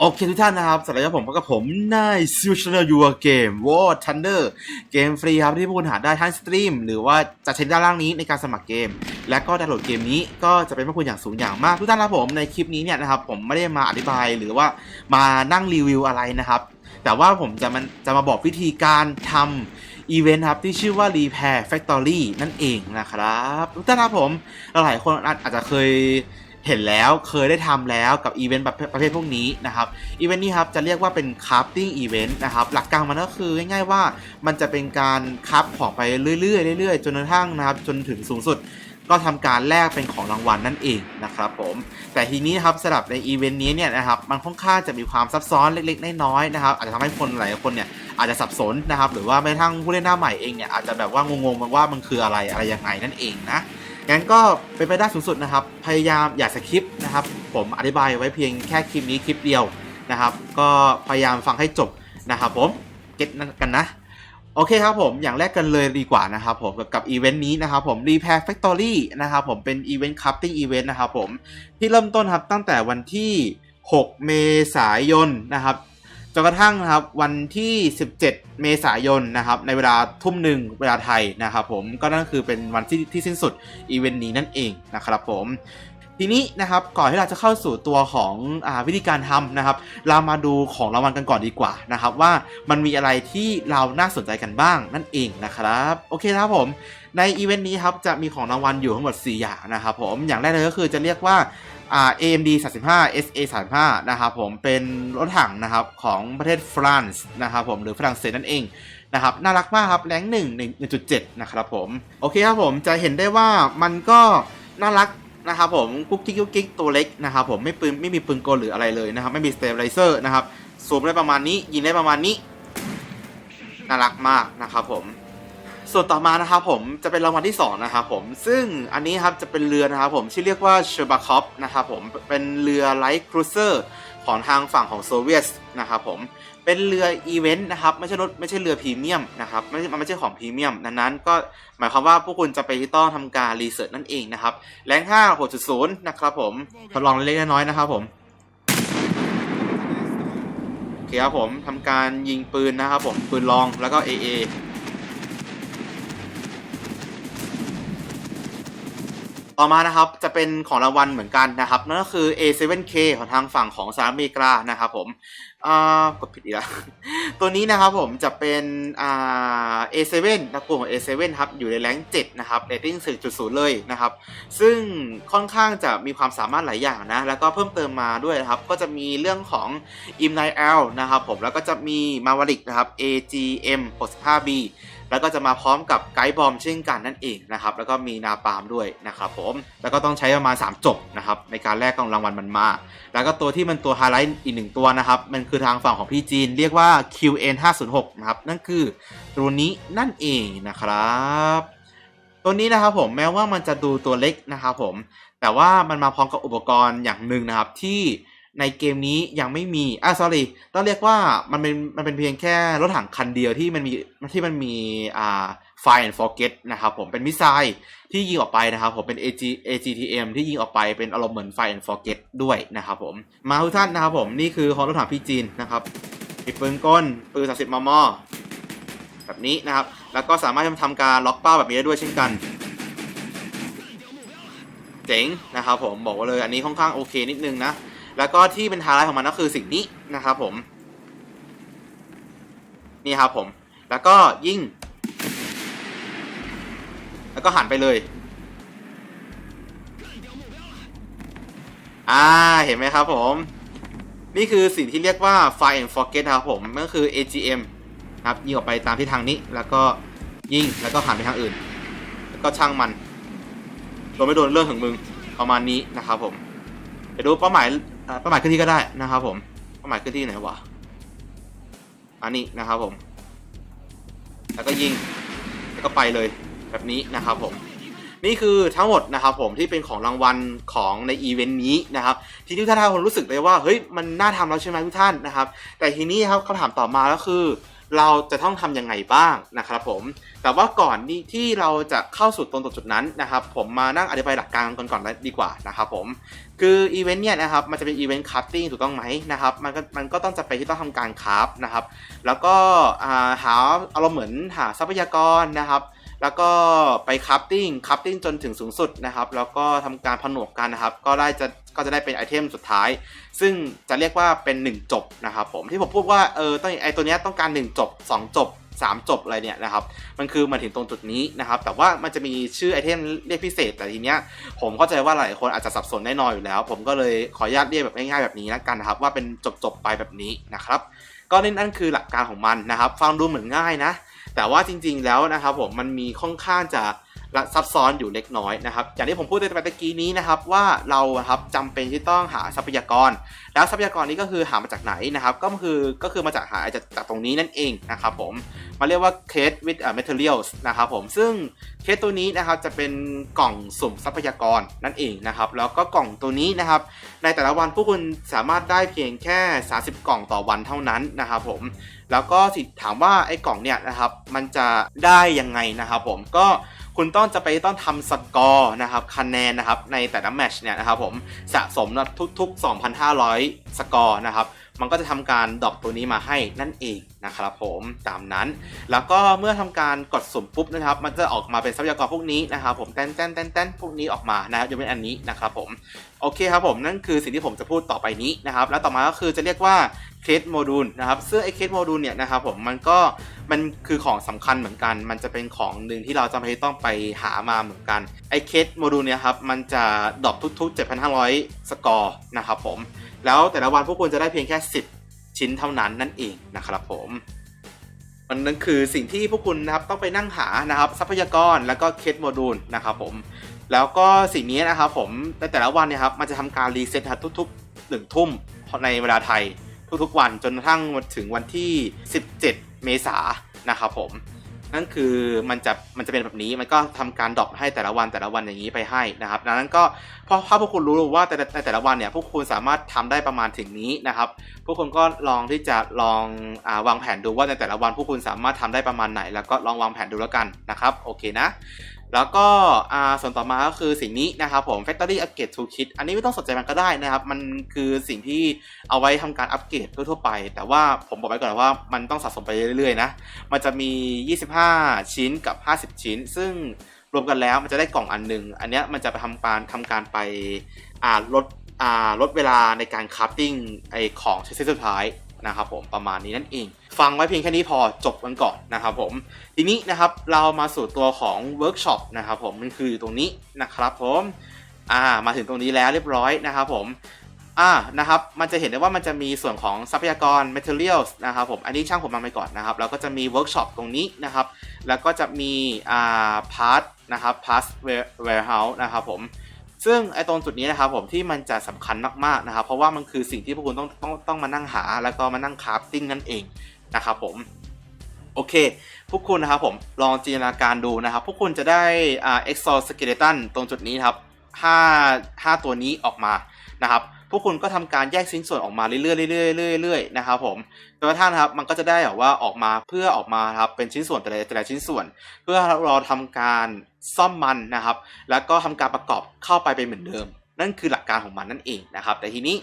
โอเคทุกท่านนะครับสำหรับผมกับผมนายซิวช n น e l ยูเกม War Thunder เกมฟรีครับที่ผู้คนหาได้ทั้งสตรีมหรือว่าจะใช้ด้านล่างนี้ในการสมัครเกม และก็ดาวน์โหลดเกมนี้ก็จะเป็นพระคุณอย่างสูงอย่างมากทุกท่านครับผมในคลิปนี้เนี่ยนะครับผมไม่ได้มาอธิบายหรือว่ามานั่งรีวิวอะไรนะครับ แต่ว่าผมจะมันจะมาบอกวิธีการทำอีเวนต์ครับที่ชื่อว่า Repair Factory นั่นเองนะครับทุกท่านครับผมหลายคนอาจจะเคย เห็นแล้วเคยได้ทำแล้วกับอีเวนต์ประเภทพวกนี้นะครับอีเวนต์นี้ครับจะเรียกว่าเป็น crafting event นะครับหลักการมันก็คือง่ายๆว่ามันจะเป็นการคับของไปเรื่อยๆเรื่อยๆจนกระทั่งนะครับจนถึงสูงสุดก็ทำการแลกเป็นของรางวัลนั่นเองนะครับผม แต่ทีนี้นะครับสำหรับในอีเวนต์นี้เนี่ยนะครับมันค่อนข้างจะมีความซับซ้อนเล็กๆน้อยๆนะครับอาจจะทำให้คนหลายคนเนี่ยอาจจะสับสนนะครับหรือว่าแม้ทั่งผู้เล่นหน้าใหม่เองเนี่ยอาจจะแบบว่างงๆว่ามันคืออะไรอะไรยังไงนั่นเองนะ งั้นก็เป็นไปได้สูงสุดนะครับ พยายามอย่าสคริปต์นะครับ ผมอธิบายไว้เพียงแค่คลิปนี้คลิปเดียวนะครับ ก็พยายามฟังให้จบนะครับผม เก็ตกันนะ โอเคครับผม อย่างแรกกันเลยดีกว่านะครับผมกับอีเวนต์นี้นะครับผม Repair Factory นะครับผมเป็นอีเวนต์คัพติ้งอีเวนต์นะครับผม ที่เริ่มต้นครับตั้งแต่วันที่ 6 เมษายนนะครับ นกระทั่งนะครับวันที่ 17 เมษายนนะครับในเวลาทุ่มหนึ่งเวลาไทยนะครับผมก็นั่นคือเป็นวันที่ที่สิ้นสุดอีเวนต์นี้นั่นเองนะครับผมทีนี้นะครับก่อนที่เราจะเข้าสู่ตัวของอวิธีการทำนะครับ เรามาดูของรางวัลกันก่อนดีกว่านะครับ ว่ามันมีอะไรที่เราน่าสนใจกันบ้างนั่นเองนะครับโอเคครับผมในอีเวนต์นี้ครับจะมีของรางวัลอยู่ทั้งหมด 4 อย่างนะครับผมอย่างแรกเลยก็คือจะเรียกว่า AMD 35 SA 35นะครับผมเป็นรถถังนะครับของประเทศฝรั่งนะครับผมหรือฝรั่งเศสนั่นเองนะครับน่ารักมากครับแรงหนึ่งหนึ่งจุดเจ็ดนะครับผมโอเคครับผมจะเห็นได้ว่ามันก็น่ารักนะครับผมกุ๊กกิ๊กกุ๊กกิ๊กตัวเล็กนะครับผมไม่ปืนไม่มีปืนกลหรืออะไรเลยนะครับไม่มีสเตเบลเซอร์นะครับซูมได้ประมาณนี้ยิงได้ประมาณนี้ น่ารักมากนะครับผม ส่วนต่อมานะครับผมจะเป็นรางวัลที่2นะครับผมซึ่งอันนี้ครับจะเป็นเรือนะครับผมที่เรียกว่าเชอร์บาคอฟนะครับผมเป็นเรือไลท์ครูเซอร์ของทางฝั่งของโซเวียตนะครับผมเป็นเรืออีเวนต์นะครับไม่ใช่รถไม่ใช่เรือพรีเมียมนะครับไม่ใช่มันไม่ใช่ของพรีเมียมดังนั้นก็หมายความว่าพวกคุณจะไปที่ต้องทำการรีเสิร์ชนั่นเองนะครับแรง5 6.0นย์นะครับผมทดลองเล็กๆน้อยๆนะครับผมโอเคครับผมทำการยิงปืนนะครับผมปืนลองแล้วก็ AA ต่อมานะครับจะเป็นของรางวัลเหมือนกันนะครับนั่นก็คือ A7K ของทางฝั่งของสหรัฐอเมริกานะครับผมอ่ากดผิดอีกแล้ว ตัวนี้นะครับผมจะเป็นอ่า A7 นะกลุ่มของ A7 ครับอยู่ในแรงค์7นะครับเรตติ้ง4.0 เลยนะครับ ซึ่งค่อนข้างจะมีความสามารถหลายอย่างนะ แล้วก็เพิ่มเติมมาด้วยนะครับ ก็จะมีเรื่องของ i m 9 l นะครับผมแล้วก็จะมีมาวาริกนะครับ AGM 65B แล้วก็จะมาพร้อมกับไกด์บอมเช่นกันนั่นเองนะครับแล้วก็มีนาปามด้วยนะครับผมแล้วก็ต้องใช้ประมาณ 3 จบนะครับในการแลกกองรางวัลมันมา แล้วก็ตัวที่มันตัวไฮไลท์อีกหนึ่งตัวนะครับมันคือทางฝั่งของพี่จีน เรียกว่า QN 506นะครับนั่นคือตัวนี้นั่นเองนะครับตัวนี้นะครับผมแม้ว่ามันจะดูตัวเล็กนะครับผมแต่ว่ามันมาพร้อมกับอุปกรณ์อย่างหนึ่งนะครับที่ ในเกมนี้ยังไม่มีอะ sorry ต้องเรียกว่ามันเป็นมันเป็นเพียงแค่รถถังคันเดียวที่มันมีที่มันมีอ่า Fire and Forget นะครับผมเป็นมิสไซล์ที่ยิงออกไปนะครับผมเป็น AG AGTM ที่ยิงออกไปเป็นอารมณ์เหมือน Fire and Forget ด้วยนะครับผม มาทุกท่านนะครับผม นี่คือของรถถังพี่จีนนะครับมีปืนกลปืน30มม แบบนี้นะครับ แล้วก็สามารถทำการล็อกเป้าแบบนี้ได้ด้วยเช่นกันเจ๋งนะครับผมบอกว่าเลยอันนี้ค่อนข้างโอเคนิดนึงนะ แล้วก็ที่เป็นไฮไลท์ของมันก็คือสิ่งนี้นะครับผม นี่ครับผม แล้วก็ยิ่ง แล้วก็หันไปเลย อ่า เห็นไหมครับผม นี่คือสิ่งที่เรียกว่า Fire and Forget นะครับผมก็คือ AGM ครับยิงออกไปตามที่ทางนี้ แล้วก็ยิง แล้วก็หันไปทางอื่น แล้วก็ช่างมันโดนไม่โดนเรื่องของมึงประมาณนี้นะครับผม เดี๋ยวดูเป้าหมาย เป้าหมายขึ้นที่ก็ได้นะครับผมเป้าหมายขึ้นที่ไหนวะอันนี้นะครับผม แล้วก็ยิงแล้วก็ไปเลยแบบนี้นะครับผมนี่คือทั้งหมดนะครับผมที่เป็นของรางวัลของในอีเวนต์นี้นะครับ ที่ทุกท่านคงรู้สึกเลยว่าเฮ้ยมันน่าทำแล้วใช่ไหมทุกท่านนะครับ แต่ทีนี้ครับคำถามต่อมาก็คือ เราจะต้องทำยังไงบ้างนะครับผม แต่ว่าก่อนที่เราจะเข้าสู่ตรงจุดนั้นนะครับ ผมมานั่งอธิบายหลักการกันก่อนดีกว่านะครับผม คืออีเวนต์เนี่ยนะครับ มันจะเป็นอีเวนต์คัพติ้งถูกต้องไหมนะครับ มันก็มันก็ต้องจะไปที่ต้องทำการคัพนะครับ แล้วก็หาหาอารมณ์เหมือนหาทรัพยากรนะครับ แล้วก็ไปคราฟติ้งคราฟติ้งจนถึงสูงสุดนะครับ แล้วก็ทำการผนวกกันนะครับ ก็ได้จะก็จะได้เป็นไอเทมสุดท้าย ซึ่งจะเรียกว่าเป็น 1 จบนะครับผมที่ผมพูดว่าเออต้องไอตัวนี้ต้องการ 1 จบ 2 จบ 3 จบอะไรเนี่ยนะครับ มันคือมาถึงตรงจุดนี้นะครับ แต่ว่ามันจะมีชื่อไอเทมเรียกพิเศษ แต่ทีเนี้ยผมเข้าใจว่าหลายคนอาจจะสับสนแน่นอนอยู่แล้ว ผมก็เลยขออนุญาตเรียกแบบง่ายๆแบบนี้แล้วกันนะครับ ว่าเป็นจบๆไปแบบนี้นะครับ ก็นี่นั่นคือหลักการของมันนะครับ ฟังดูเหมือนง่ายนะ แต่ว่าจริง ๆ แล้วนะครับผมมันมีค่อนข้างจะ และซับซ้อนอยู่เล็กน้อยนะครับอย่างที่ผมพูดในตะกี้นี้นะครับว่าเราครับจำเป็นที่ต้องหาทรัพยากร แล้วทรัพยากรนี้ก็คือหามาจากไหนนะครับก็คือก็คือมาจากหาจากจากตรงนี้นั่นเองนะครับผมมาเรียกว่า case with uh, materials นะครับผมซึ่งเคสตัวนี้นะครับจะเป็นกล่องสุ่มทรัพยากรนั่นเองนะครับแล้วก็กล่องตัวนี้นะครับในแต่ละวันพวกคุณสามารถได้เพียงแค่ 30 กล่องต่อวันเท่านั้นนะครับผมแล้วก็สิถามว่าไอ้กล่องเนี่ยนะครับมันจะได้ยังไงนะครับผมก็ คุณต้องจะไปต้องทำสกอร์นะครับคะแนนนะครับในแต่ละแมชเนี่ยนะครับผมสะสมทุก ๆ 2,500 สกอร์นะครับมันก็จะทำการดรอปตัวนี้มาให้นั่นเองนะครับผมตามนั้น แล้วก็เมื่อทำการกดสุ่มปุ๊บนะครับ มันจะออกมาเป็นทรัพยากรพวกนี้นะครับผมแต้นแต้นแต้นแต้นพวกนี้ออกมานะครับยกเว้นอันนี้นะครับผมโอเคครับผมนั่นคือสิ่งที่ผมจะพูดต่อไปนี้นะครับ แล้วต่อมาก็คือจะเรียกว่า เคสโมดูลนะครับซึ่งไอเคสโมดูลเนี่ยนะครับผมมันก็มันคือของสำคัญเหมือนกัน มันจะเป็นของหนึ่งที่เราจำเป็นต้องไปหามาเหมือนกันไอเคสโมดูลเนี่ยครับมันจะดรอปทุกๆ 7,500 สกอร์นะครับผมแล้วแต่ละวันพวกคุณจะได้เพียงแค่ 10 ชิ้นเท่านั้นนั่นเองนะครับผมมันนั่นคือสิ่งที่พวกคุณนะครับต้องไปนั่งหานะครับทรัพยากรแล้วก็เคสโมดูลนะครับผมแล้วก็สิ่งนี้นะครับผมในแต่ละวันเนี่ยครับมันจะทำการรีเซ็ตทุกๆหนึ่งทุ่มในเวลาไทย ทุกๆวันจนกระทั่งถึงวันที่ 17 เมษายนนะครับผมนั่นคือมันจะมันจะเป็นแบบนี้มันก็ทำการดรอปให้แต่ละวันแต่ละวันอย่างนี้ไปให้นะครับดังนั้นก็พอถ้าพวกคุณรู้ว่าแต่ในแต่ละวันเนี่ยพวกคุณสามารถทำได้ประมาณถึงนี้นะครับพวกคุณก็ลองที่จะลองอาวางแผนดูว่าในแต่ละวันพวกคุณสามารถทำได้ประมาณไหน แล้วก็ลองวางแผนดูแล้วกันนะครับโอเคนะ แล้วก็อ่าส่วนต่อมาก็คือสิ่งนี้นะครับผม Factory Upgrade Toolkit อันนี้ไม่ต้องสนใจมันก็ได้นะครับ มันคือสิ่งที่เอาไว้ทำการอัปเกรดทั่วๆไป แต่ว่าผมบอกไว้ก่อนว่ามันต้องสะสมไปเรื่อยๆนะ มันจะมี 25 ชิ้นกับ 50 ชิ้น ซึ่งรวมกันแล้วมันจะได้กล่องอันหนึ่งอันนี้มันจะไปทำการทำการไปอ่าลดอ่าลดเวลาในการคราฟติ้งไอของชิ้นสุดท้าย นะครับผมประมาณนี้นั่นเอง ฟังไว้เพียงแค่นี้พอจบกันก่อนนะครับผมทีนี้นะครับเรามาสู่ตัวของเวิร์กช็อปนะครับผมมันคือตรงนี้นะครับผมอ่ามาถึงตรงนี้แล้วเรียบร้อยนะครับผมอ่านะครับมันจะเห็นได้ว่ามันจะมีส่วนของทรัพยากร materials นะครับผมอันนี้ช่างผมมาไปก่อนนะครับแล้วก็จะมีเวิร์กช็อปตรงนี้นะครับแล้วก็จะมีอ่าพาร์ทนะครับพาร์ท warehouse นะครับผม ซึ่งไอ้ตรงจุดนี้นะครับผมที่มันจะสำคัญมากๆนะครับ เพราะว่ามันคือสิ่งที่พวกคุณต้องต้องต้องมานั่งหา แล้วก็มานั่งคราฟติ้งนั่นเองนะครับผมโอเค พวกคุณนะครับผมลองจินตนาการดูนะครับ พวกคุณจะได้อ่า exoskeleton ตรงจุดนี้ครับ5 5 ตัวนี้ออกมานะครับ พวกคุณก็ทำการแยกชิ้นส่วนออกมาเรื่อยๆเรื่อยๆเรื่อยๆนะครับผมจนกระทั่งนครับมันก็จะได้แบบว่าออกมาเพื่อออกมาครับเป็นชิ้นส่วนแต่ละแต่ละชิ้นส่วน เพื่อเราทำการซ่อมมันนะครับ แล้วก็ทำการประกอบเข้าไปเป็นเหมือนเดิม นั่นคือหลักการของมันนั่นเองนะครับ แต่ทีนี้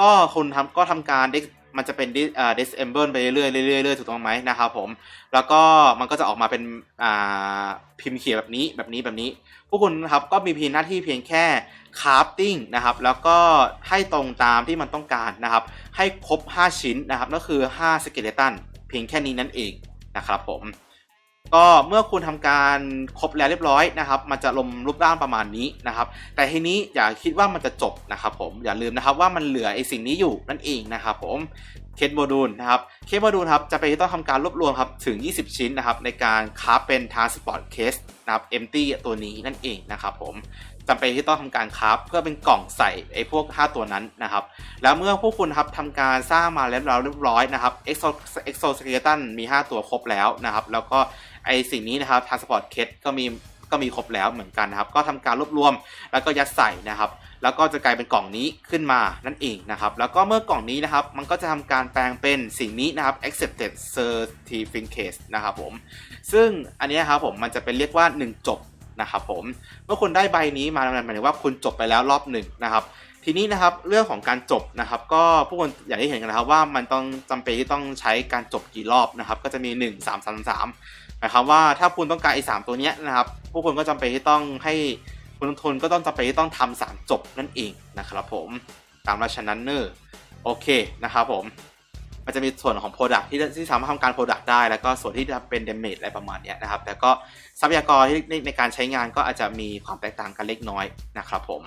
ก็คนทำก็ทำการ มันจะเป็นอ่า disassemble ไปเรื่อยๆเรื่อยๆเรื่อยๆถูกต้องไหมนะครับผม แล้วก็มันก็จะออกมาเป็นอ่าพิมพ์เขียนแบบนี้แบบนี้แบบนี้ พวกคุณครับก็มีเพียงหน้าที่เพียงแค่คราฟติ้งนะครับ แล้วก็ให้ตรงตามที่มันต้องการนะครับ ให้ครบ 5 ชิ้นนะครับก็คือ5สเกเลตันเพียงแค่นี้นั่นเองนะครับผม ก็เมื่อคุณทำการครบแล้วเรียบร้อยนะครับ มันจะลมรูปร่างประมาณนี้นะครับ แต่ทีนี้อย่าคิดว่ามันจะจบนะครับผมอย่าลืมนะครับว่ามันเหลือไอสิ่งนี้อยู่นั่นเองนะครับผมเคสโมดูลนะครับเคสโมดูลครับจะไปต้องทำการรวบรวมครับถึง 20 ชิ้นนะครับในการคราฟเป็น transport case นะครับ empty ตัวนี้นั่นเองนะครับผมจำเป็นที่ต้องทำการคราฟเพื่อเป็นกล่องใส่ไอ้พวก 5 ตัวนั้นนะครับ แล้วเมื่อพวกคุณครับทำการสร้างมาแล้วเรียบร้อยนะครับ exo exoskeleton มี 5 ตัวครบแล้วนะครับ แล้วก็ ไอสิ่งนี้นะครับ transport case ก็มีก็มีครบแล้วเหมือนกันนะครับ ก็ทำการรวบรวมแล้วก็ยัดใส่นะครับ แล้วก็จะกลายเป็นกล่องนี้ขึ้นมานั่นเองนะครับ แล้วก็เมื่อกล่องนี้นะครับ มันก็จะทำการแปลงเป็นสิ่งนี้นะครับ accepted certificate นะครับผม ซึ่งอันนี้ครับผมมันจะเป็นเรียกว่า 1 จบนะครับผม เมื่อคุณได้ใบนี้มาหมายถึงว่าคุณจบไปแล้วรอบหนึ่งนะครับ ทีนี้นะครับเรื่องของการจบนะครับ ก็ผู้คนอย่างที่เห็นกันนะครับว่ามันต้องจำเป็นที่ต้องใช้การจบกี่รอบนะครับ ก็จะมี 1 3 3 3 หมายความว่าถ้าคุณต้องการไอ้สตัวเนี้ยนะครับผู้คนก็จำเป็นที่ต้องให้คุณลงทุนก็ต้องจำเป็นที่ต้องทำสามจบนั่นเองนะครับผมตามราชนันเนอร์โอเคนะครับผมมันจะมีส่วนของ Product ที่ที่สามารถทำการ Product ได้ แล้วก็ส่วนที่จะเป็น Damage อะไรประมาณนี้นะครับแต่ก็ทรัพยากรในในการใช้งานก็อาจจะมีความแตกต่างกันเล็กน้อยนะครับผม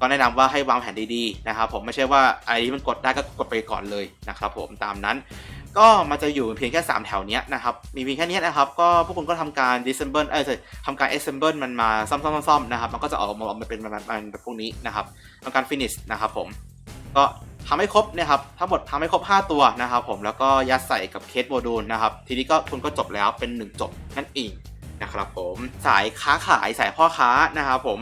ก็แนะนำว่าให้วางแผนดีๆนะครับผมไม่ใช่ว่าอะไรที่มันกดได้ก็กดไปก่อนเลยนะครับผมตามนั้น ก็มันจะอยู่เพียงแค่ 3 แถวเนี้ยนะครับมีเพียงแค่นี้นะครับก็พวกคุณก็ทำการ disassemble เอ้ยทำการ assemble มันมาซ่อมๆๆนะครับมันก็จะออกมาออกมาเป็นมาณแบบพวกนี้นะครับทำการ finish นะครับผมก็ทำให้ครบนะครับทั้งหมดทำให้ครบ 5 ตัวนะครับผมแล้วก็ยัดใส่กับเคสโมดูลนะครับทีนี้ก็คุณก็จบแล้วเป็น 1 จบนั่นเอง นะครับผมสายค้าขายสายพ่อค้านะครับผม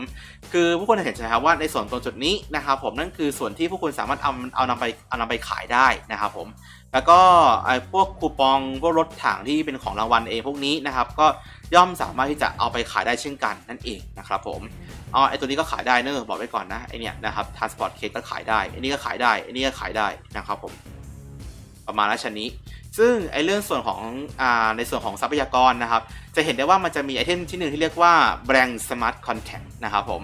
คือผู้คนเห็นใช่ไหมครับว่าในส่วนตรงจุดนี้นะครับผมนั่นคือส่วนที่ผู้คุณสามารถเอาเอานำไปเอานำไปขายได้นะครับผมแล้วก็ไอ้พวกคูปองพวกรถถังที่เป็นของรางวัลเองพวกนี้นะครับก็ย่อมสามารถที่จะเอาไปขายได้เช่นกันนั่นเองนะครับผมอ๋อไอตัวนี้ก็ขายได้เนอะบอกไว้ก่อนนะไอเนี้ยนะครับ transport case ก็ขายได้ไอนี้ก็ขายได้ไอนี้ก็ขายได้นะครับผมประมาณละชนี้ ซึ่งไอเรื่องส่วนของอในส่วนของทรัพยากรนะครับ จะเห็นได้ว่ามันจะมีไอเทมชิ้นหนึ่งที่เรียกว่า Blank Smart Contact นะครับผม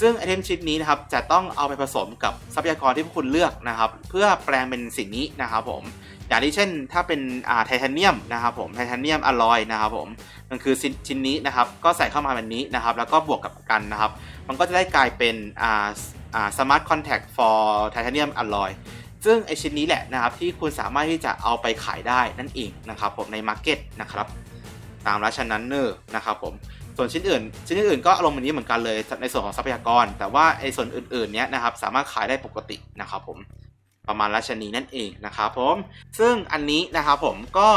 ซึ่งไอเทมชิ้นนี้นะครับจะต้องเอาไปผสมกับทรัพยากรที่พวกคุณเลือกนะครับ เพื่อแปลงเป็นสิ่งนี้นะครับผม อย่างที่เช่น ถ้าเป็นไทเทเนียมนะครับผม ไทเทเนียมอลลอยนะครับผม มันคือชิ้นนี้นะครับ ก็ใส่เข้ามาแบบนี้นะครับ แล้วก็บวกกับกันนะครับ มันก็จะได้กลายเป็นอ่าอ่า smart contact for titanium alloy ซึ่งไอชิ้นนี้แหละนะครับที่คุณสามารถที่จะเอาไปขายได้นั่นเองนะครับผมในมาร์เก็ตนะครับตามราชนันเนอร์นะครับผมส่วนชิ้นอื่น ชิ้นอื่นก็อารมณ์แบบนี้เหมือนกันเลยในส่วนของทรัพยากร แต่ว่าไอส่วนอื่นๆเนี้ยนะครับสามารถขายได้ปกตินะครับผมประมาณราชนีนั่นเองนะครับผมซึ่งอันนี้นะครับผมก็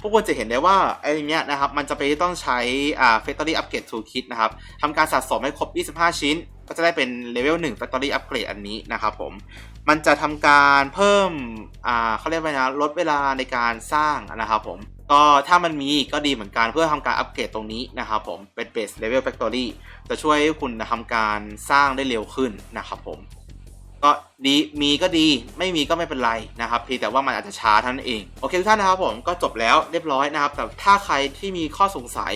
พวกคุณจะเห็นได้ว่าไอ้เนี้ยนะครับมันจะไปต้องใช้อ่า Factory Upgrade Toolkit นะครับทำการสะสมให้ครบ 25 ชิ้น ก็จะได้เป็นเลเวล1 Factory Upgrade อันนี้นะครับผม มันจะทำการเพิ่มอ่าเขาเรียกว่านะลดเวลาในการสร้างนะครับผม ก็ถ้ามันมีก็ดีเหมือนกันเพื่อทำการอัปเกรดตรงนี้นะครับผม เป็น Base Level Factory จะช่วยให้คุณทำการสร้างได้เร็วขึ้นนะครับผม ก็ดีมีก็ดีไม่มีก็ไม่เป็นไรนะครับเพียงแต่ว่ามันอาจจะช้าท่านเอง โอเคทุกท่านนะครับผมก็จบแล้วเรียบร้อยนะครับ แต่ถ้าใครที่มีข้อสงสัย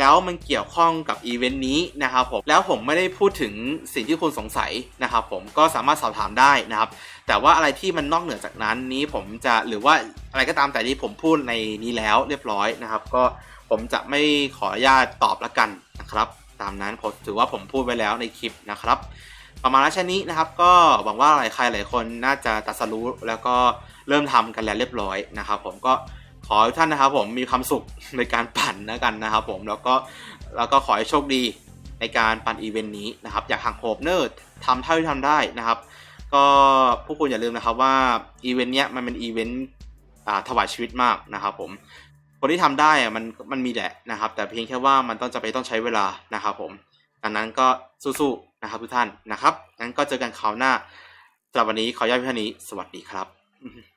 แล้วมันเกี่ยวข้องกับอีเวนต์นี้นะครับผมแล้วผมไม่ได้พูดถึงสิ่งที่คุณสงสัยนะครับผมก็สามารถสอบถามได้นะครับ แต่ว่าอะไรที่มันนอกเหนือจากนั้นนี้ผมจะหรือว่าอะไรก็ตามแต่ที่ผมพูดในนี้แล้วเรียบร้อยนะครับ ก็ผมจะไม่ขออนุญาตตอบละกันนะครับตามนั้นผมถือว่าผมพูดไว้แล้วในคลิปนะครับ ประมาณนั้นนี้นะครับ ก็หวังว่าหลายใครหลายคนน่าจะตัดสรู้แล้วก็เริ่มทำกันแล้วเรียบร้อยนะครับ ผมก็ ขอให้ท่านนะครับผมมีความสุขในการปั่นนะกันนะครับผมแล้วก็แล้วก็ขอให้โชคดีในการปั่นอีเวนต์นี้นะครับ อยากหักโหบเนิร์ดทำเท่าที่ทำได้นะครับ ก็ผู้คุณอย่าลืมนะครับว่าอีเวนต์เนี้ยมันเป็นอีเวนต์อ่าถวายชีวิตมากนะครับผมคนที่ทำได้อะมันมันมีแหละนะครับ แต่เพียงแค่ว่ามันต้องจะไปต้องใช้เวลานะครับผมดังนั้นก็สู้ๆนะครับทุกท่านนะครับงั้นก็เจอกันคราวหน้าสำหรับวันนี้ขออนุญาตเพียงเท่านี้ สวัสดีครับ